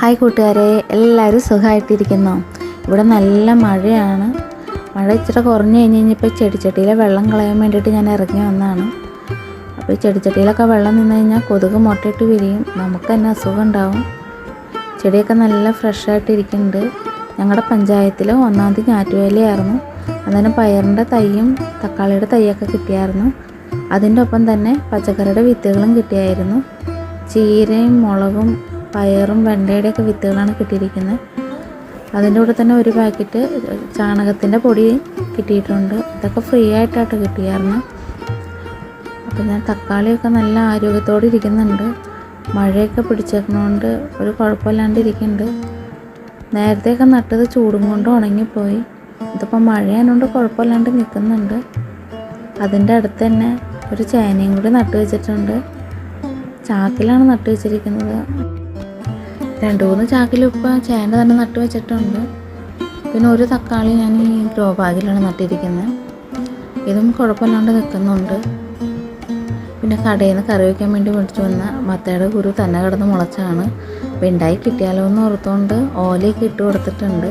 Hi കൂട്ടുകാരെ എല്ലാവരും സുഖമായിട്ടിരിക്കുന്നു? ഇവിടെ നല്ല മഴയാണ്. മഴ ഇച്ചിരി കുറഞ്ഞു കഴിഞ്ഞ് കഴിഞ്ഞപ്പോൾ ചെടിച്ചട്ടിയിലെ വെള്ളം കളയാൻ വേണ്ടിയിട്ട് ഞാൻ ഇറങ്ങി വന്നതാണ്. അപ്പോൾ ഈ ചെടിച്ചട്ടിയിലൊക്കെ വെള്ളം നിന്ന് കഴിഞ്ഞാൽ കൊതുക് മുട്ടയിട്ട് വിരിയും. നമുക്ക് തന്നെ അസുഖം ഉണ്ടാവും. ചെടിയൊക്കെ നല്ല ഫ്രഷായിട്ടിരിക്കുന്നുണ്ട് ഞങ്ങളുടെ പഞ്ചായത്തിൽ ഒന്നാം തീയതി ഞാറ്റുവേലയായിരുന്നു. അന്നേരം പയറിന്റെ തൈയും തക്കാളിയുടെ തൈയൊക്കെ കിട്ടിയായിരുന്നു. അതിന്റെ ഒപ്പം തന്നെ പച്ചക്കറിയുടെ വിത്തുകളും കിട്ടിയായിരുന്നു. ചീരയും മുളകും പയറും വെണ്ടയുടെയൊക്കെ വിത്തുകളാണ് കിട്ടിയിരിക്കുന്നത്. അതിന്റെ കൂടെ തന്നെ ഒരു പാക്കറ്റ് ചാണകത്തിന്റെ പൊടി കിട്ടിയിട്ടുണ്ട്. ഇതൊക്കെ ഫ്രീ ആയിട്ടാണ് കിട്ടിയായിരുന്നു. അപ്പോൾ ഞാൻ തക്കാളിയൊക്കെ നല്ല ആരോഗ്യത്തോടെ ഇരിക്കുന്നുണ്ട്. മഴയൊക്കെ പിടിച്ചേക്കണോണ്ട് ഒരു കുഴപ്പമില്ലാണ്ട് ഇരിക്കുന്നുണ്ട് നേരത്തെയൊക്കെ നട്ടത് ചൂടും കൊണ്ട് ഉണങ്ങിപ്പോയി. ഇതിപ്പോൾ മഴയായതുകൊണ്ട് കുഴപ്പമില്ലാണ്ട് നിൽക്കുന്നുണ്ട്. അതിന്റെ അടുത്ത് തന്നെ ഒരു ചേനയും കൂടി നട്ടു വെച്ചിട്ടുണ്ട് ചാക്കിലാണ് നട്ടു വെച്ചിരിക്കുന്നത് രണ്ട് മൂന്ന് ചാക്കിൽ ഇപ്പോൾ ചേന തന്നെ നട്ടു വെച്ചിട്ടുണ്ട്. പിന്നെ ഒരു തക്കാളി ഞാൻ ഈ ഗ്രോ ബാഗിലാണ് നട്ടിരിക്കുന്നത് ഇതും കുഴപ്പമില്ലാണ്ട് നിൽക്കുന്നുണ്ട്. പിന്നെ കടയിൽ നിന്ന് കറി വയ്ക്കാൻ വേണ്ടി മേടിച്ചു വന്ന മത്തയുടെ കുരു തന്നെ കിടന്ന് മുളച്ചാണ്. വെണ്ടായി കിട്ടിയാലോ എന്ന് ഓർത്തുകൊണ്ട് ഓലയൊക്കെ ഇട്ട് കൊടുത്തിട്ടുണ്ട്.